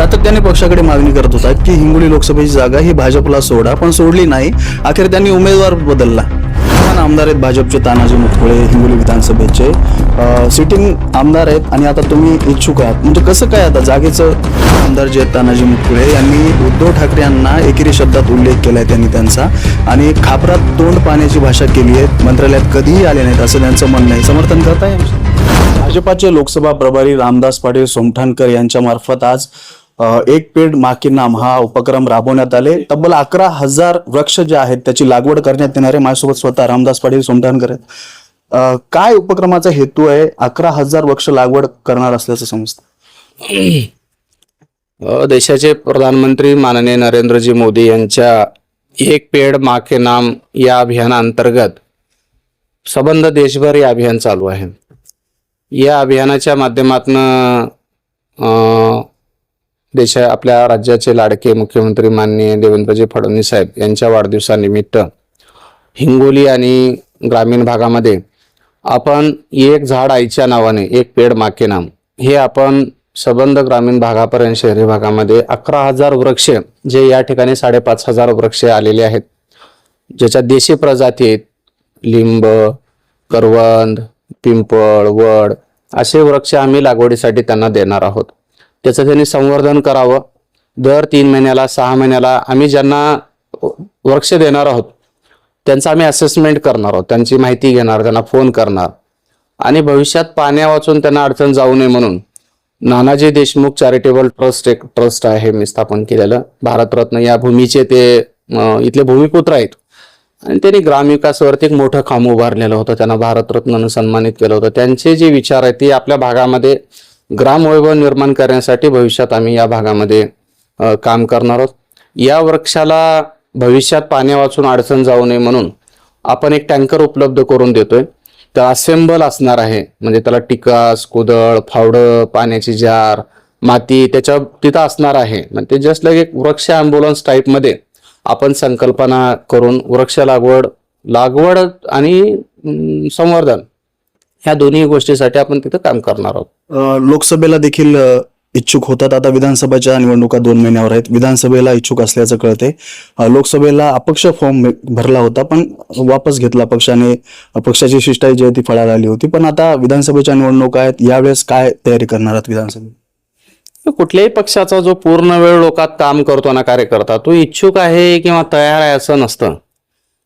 सातत्याने पक्षाकडे मागणी करत होता की हिंगोली लोकसभेची जागा ही भाजपला सोडा पण सोडली नाही. अखेर त्यांनी उमेदवार बदलला. आमदार आहेत भाजपचे तानाजी मुतखोळे हिंगोली विधानसभेचे. सिटिंग आमदार आहेत आणि आता तुम्ही इच्छुक आहात. म्हणजे कसं काय आता जागेचं आमदार जे आहेत तानाजी मुतखोळे यांनी उद्धव ठाकरे यांना एकेरी शब्दात उल्लेख केला आहे त्यांनी त्यांचा. आणि खापरात तोंड पाण्याची भाषा केली आहे. मंत्रालयात कधीही आले नाहीत असं त्यांचं म्हणणं आहे. समर्थन करताय भाजपाचे लोकसभा प्रभारी रामदास पाटील सोमठाणकर यांच्यामार्फत आज एक पेड माके नाम हा उपक्रम राबवण्यात आले. तब्बल अकरा हजार वृक्ष जे आहेत त्याची लागवड करण्यात येणार आहे. माझ्यासोबत स्वतः रामदास पाटील सोमठाणकर आहेत. काय उपक्रमाचा हेतू आहे? अकरा हजार वृक्ष लागवड करणार असल्याचं समजतं. देशाचे प्रधानमंत्री माननीय नरेंद्रजी मोदी यांच्या एक पेड माके नाम या अभियानाअंतर्गत सबंध देशभर हे अभियान चालू आहे. या अभियानाच्या माध्यमातून देशा आपल्या राज्याचे लाडके मुख्यमंत्री माननीय देवेंद्रजी फडणवीस साहेब यांच्या वाढदिवसानिमित्त हिंगोली आणि ग्रामीण भागामध्ये आपण एक झाड आईच्या नावाने एक पेड माके नाम हे आपण सबंध ग्रामीण भागापर्यंत शहरी भागामध्ये अकरा हजार वृक्ष जे या ठिकाणी साडेपाच हजार वृक्ष आलेले आहेत. ज्याच्या देशी प्रजाती आहेत लिंब करवंद पिंपळ वड असे वृक्ष आम्ही लागवडीसाठी त्यांना देणार आहोत. त्याचं त्यांनी संवर्धन करावं. दर तीन महिन्याला सहा महिन्याला आम्ही ज्यांना वृक्ष देणार आहोत त्यांचं आम्ही असेसमेंट करणार आहोत. त्यांची माहिती घेणार त्यांना फोन करणार. आणि भविष्यात पाण्या वाचून त्यांना अडचण जाऊ नये म्हणून नानाजी देशमुख चॅरिटेबल ट्रस्ट एक ट्रस्ट आहे मी स्थापन केलेलं. भारतरत्न या भूमीचे ते इथले भूमिपुत्र आहेत. आणि त्यांनी ग्रामविकासवरती एक मोठं खांब उभारलेलं होतं. त्यांना भारतरत्नानं सन्मानित केलं होतं. त्यांचे जे विचार आहेत ते आपल्या भागामध्ये ग्रामवैभव निर्माण करण्यासाठी भविष्यात आम्ही या भागामध्ये काम करणार आहोत. या वृक्षाला भविष्यात पाण्या वाचून अडचण जाऊ नये म्हणून आपण एक टँकर उपलब्ध करून देतोय. तर असेंबल असणार आहे. म्हणजे त्याला टिकास कुदळ फावडं पाण्याची जार माती त्याच्या तिथं असणार आहे. म्हणजे जस्ट लाईक एक वृक्ष ॲम्ब्युलन्स टाईपमध्ये आपण संकल्पना करून वृक्ष लागवड लागवड आणि संवर्धन ह्या दोन्ही गोष्टीसाठी आपण तिथं काम करणार आहोत. लोकसभेला देखील इच्छुक होतात. आता विधानसभेच्या निवडणुका दोन महिन्यावर आहेत. विधानसभेला इच्छुक असल्याचं कळते. लोकसभेला अपक्ष फॉर्म भरला होता पण वापस घेतला पक्षाने. पक्षाची शिष्टाई जी ती फळाला आली होती. पण आता विधानसभेच्या निवडणुका आहेत. यावेळेस काय तयारी करणार आहात विधानसभेत? कुठल्याही पक्षाचा जो पूर्ण वेळ लोकात काम करतो ना कार्यकर्ता तो इच्छुक आहे किंवा तयार आहे असं नसतं.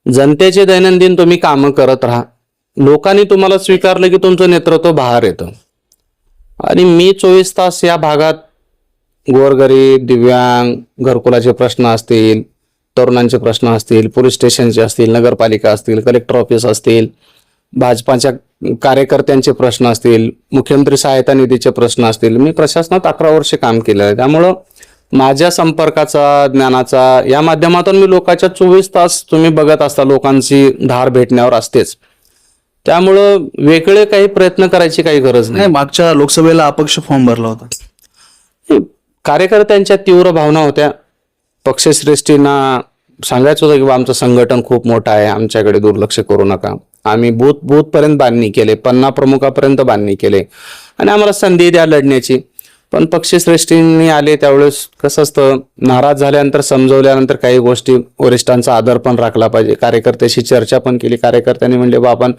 जनतेचे दैनंदिन तुम्ही कामं करत राहा. लोकांनी तुम्हाला स्वीकारलं की तुमचं नेतृत्व बाहेर येतं. आणि मी चोवीस तास या भागात गोरगरीब दिव्यांग घरकुलाचे प्रश्न असतील तरुणांचे प्रश्न असतील पोलीस स्टेशनचे असतील नगरपालिका असतील कलेक्टर ऑफिस असतील भाजपाच्या कार्यकर्त्यांचे प्रश्न असतील मुख्यमंत्री सहायता निधीचे प्रश्न असतील. मी प्रशासनात अकरा वर्षे काम केलं आहे त्यामुळं माझ्या संपर्काचा ज्ञानाचा या माध्यमातून मी लोकांच्या चोवीस तास तुम्ही बघत असता लोकांची धार भेटण्यावर असतेच. त्यामुळं वेगळे काही प्रयत्न करायची काही गरज नाही. नाही मागच्या लोकसभेला अपक्ष फॉर्म भरला होता. कार्यकर्त्यांच्या तीव्र भावना होत्या. पक्षश्रेष्ठींना सांगायचं होतं की आमचं संघटन खूप मोठं आहे आमच्याकडे दुर्लक्ष करू नका. आम्ही बूथ बूथपर्यंत बांधणी केले पन्ना प्रमुखापर्यंत बांधणी केले. आणि आम्हाला संधी द्या लढण्याची. पण पक्षश्रेष्ठींनी आले त्यावेळेस कसं असतं नाराज झाल्यानंतर समजवल्यानंतर काही गोष्टी वरिष्ठांचा आदर पण राखला पाहिजे. कार्यकर्त्याशी चर्चा पण केली. कार्यकर्त्यांनी म्हणले बा आपण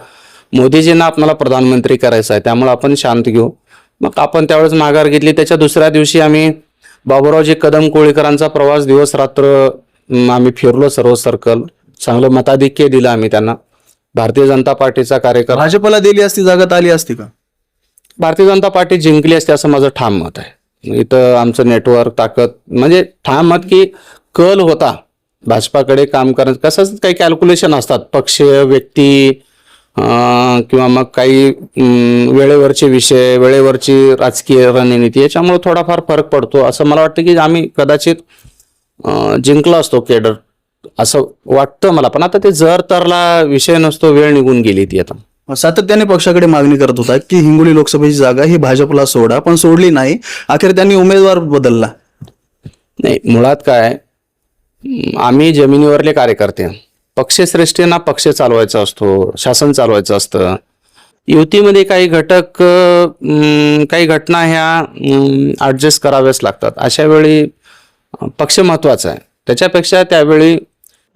मोदीजींना आपल्याला प्रधानमंत्री करायचं आहे त्यामुळे आपण शांत घेऊ. मग आपण त्यावेळेस माघार घेतली त्याच्या दुसऱ्या दिवशी आम्ही बाबूरावजी कदम कोळीकरांचा प्रवास दिवस रात्र आम्ही फिरलो सर्व सर्कल चांगलं मताधिक्य दिलं आम्ही त्यांना. भारतीय जनता पार्टीचा कार्यक्रम भाजपला दिली असती जागा तर आली असती का? भारतीय जनता पार्टी जिंकली असते असं माझं ठाम मत आहे. इथं आमचं नेटवर्क ताकद म्हणजे ठाम मत की कल होता. भाजपाकडे काम करण्याचं कसंच काही कॅल्क्युलेशन असतात. पक्ष व्यक्ती किंवा मग काही वेळेवरचे विषय वेळेवरची राजकीय रणनीती याच्यामुळे थोडाफार फरक पडतो. असं मला वाटतं की आम्ही कदाचित जिंकलो असतो केडर असं वाटतं मला. पण आता ते जर तरला विषय नसतो वेळ निघून गेली ती आता. सातत्याने पक्षाकडे मागणी करत होता की हिंगोली लोकसभेची जागा ही भाजपला सोडा पण सोडली नाही. अखेर त्यांनी उमेदवार बदलला. नाही मुळात काय आम्ही जमिनीवरले कार्यकर्ते. पक्षश्रेष्ठींना पक्ष चालवायचा असतो शासन चालवायचं असतं. युतीमध्ये काही घटक काही घटना ह्या ॲडजस्ट कराव्याच लागतात. अशा वेळी पक्ष महत्त्वाचा आहे. त्याच्यापेक्षा त्यावेळी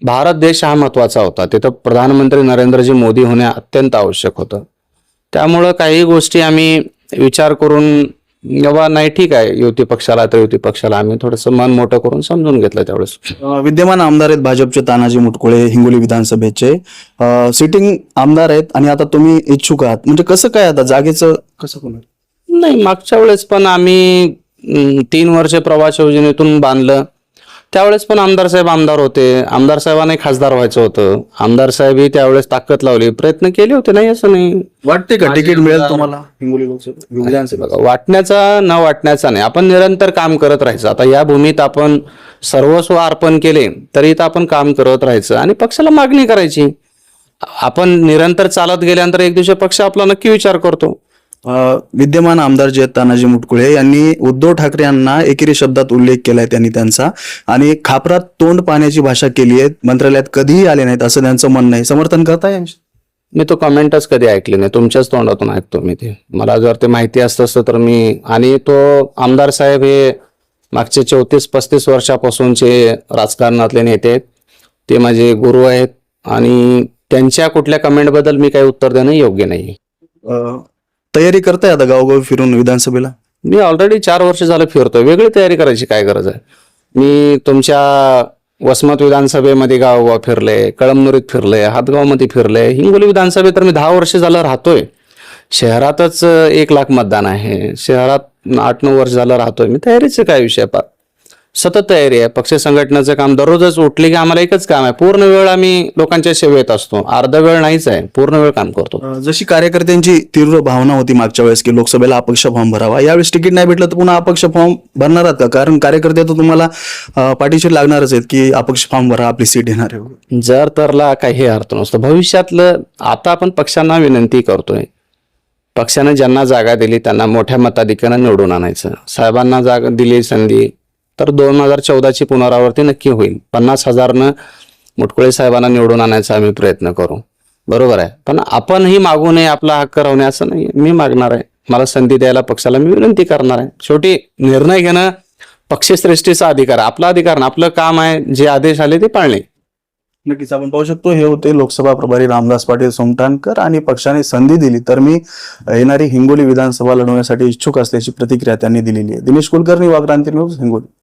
भारत देश हा महत्त्वाचा होता. तिथं प्रधानमंत्री नरेंद्रजी मोदी होणे अत्यंत आवश्यक होतं. त्यामुळं काही गोष्टी आम्ही विचार करून बाबा नाही ठीक आहे. युती पक्षाला तर युती पक्षाला आम्ही थोडंसं मन मोठं करून समजून घेतलं त्यावेळेस. विद्यमान आमदार आहेत भाजपचे तानाजी मुटकुळे हिंगोली विधानसभेचे. सिटिंग आमदार आहेत आणि आता तुम्ही इच्छुक आहात. म्हणजे कसं काय आता जागेचं कसं होणार? नाही मागच्या वेळेस पण आम्ही अं, तीन वर्ष प्रवास योजनेतून बांधलं. त्यावेळेस पण आमदार साहेब आमदार होते. आमदार साहेबांना खासदार व्हायचं होतं. आमदार साहेबही त्यावेळेस ताकद लावली. प्रयत्न केले होते नाही असं नाही. वाटते का तिकीट मिळेल तुम्हाला हिंगोली लोकसभा विधानसभा? वाटण्याचा न वाटण्याचा नाही. आपण निरंतर काम करत राहायचं. आता या भूमीत आपण सर्वस्व अर्पण केले तरी इथं आपण काम करत राहायचं आणि पक्षाला मागणी करायची. आपण निरंतर चालत गेल्यानंतर एक दिवशी पक्ष आपला नक्की विचार करतो. विद्यमान आमदार जे आहेत तानाजी मुटकुळे यांनी उद्धव ठाकरे यांना एकेरी शब्दात उल्लेख केलाय त्यांनी त्यांचा. आणि खापरात तोंड पाण्याची भाषा केली आहे. मंत्रालयात कधीही आले नाहीत असं त्यांचं म्हणणं आहे. समर्थन करताय यांचे? मी तो कमेंटच कधी ऐकली नाही. तुमच्याच तोंडातून ऐकतो मी ते. मला जर ते माहिती असतं असतं तर मी आणि तो आमदार साहेब हे मागचे चौतीस पस्तीस वर्षापासूनचे राजकारणातले नेते आहेत. ते माझे गुरु आहेत. आणि त्यांच्या कुठल्या कमेंटबद्दल मी काही उत्तर देणं योग्य नाही तयारी करताय आता गावगाव फिरून विधानसभेला? मी ऑलरेडी चार वर्ष झालं फिरतोय. वेगळी तयारी करायची काय गरज आहे? मी तुमच्या वसमत विधानसभेमध्ये गावगाव फिरले कळमनुरीत फिरले हातगावमध्ये फिरले. हिंगोली विधानसभेत तर मी दहा वर्ष झालं राहतोय. शहरातच एक लाख मतदान आहे. शहरात आठ नऊ वर्ष झालं राहतोय. मी तयारीचं काय विषय पार सतत तयारी आहे. पक्ष संघटनेचं काम दररोजच उठले की आम्हाला एकच काम आहे. पूर्ण वेळ आम्ही लोकांच्या सेवेत असतो. अर्धा वेळ नाहीच आहे. पूर्ण वेळ काम करतो. जशी कार्यकर्त्यांची तीव्र भावना होती मागच्या वेळेस की लोकसभेला अपक्ष फॉर्म भरावा यावेळेस तिकीट नाही भेटलं तर पुन्हा अपक्ष फॉर्म भरणार आहात का? कारण कार्यकर्ते तर तुम्हाला पाठीशी लागणारच आहेत की अपक्ष फॉर्म भरा आपली सीट येणार आहे जर तरला काही अर्थ नसतो. भविष्यातलं आता आपण पक्षांना विनंती करतोय. पक्षाने ज्यांना जागा दिली त्यांना मोठ्या मताधिक्यानं निवडून आणायचं. साहेबांना जागा दिली संधी तर दोन हजार चौदाची पुनरावृत्ती नक्की होईल. पन्नास हजारनं मुटकुळे साहेबांना निवडून आणायचा आम्ही प्रयत्न करू. बरोबर आहे. पण आपणही मागू नये आपला हक्क राहणे असं नाही मी मागणार आहे. मला संधी द्यायला पक्षाला मी विनंती करणार आहे. शेवटी निर्णय घेणं पक्षश्रेष्ठीचा अधिकार आपला अधिकार आपलं काम आहे. जे आदेश आले ते पाळणे. नक्कीच. आपण पाहू शकतो हे होते लोकसभा प्रभारी रामदास पाटील सोमटाणकर आणि पक्षाने संधी दिली. तर मी येणारी हिंगोली विधानसभा लढवण्यासाठी इच्छुक असल्याची प्रतिक्रिया त्यांनी दिलेली आहे. दिनेश कुलकर्णी वाक्रांती न्यूज हिंगोली.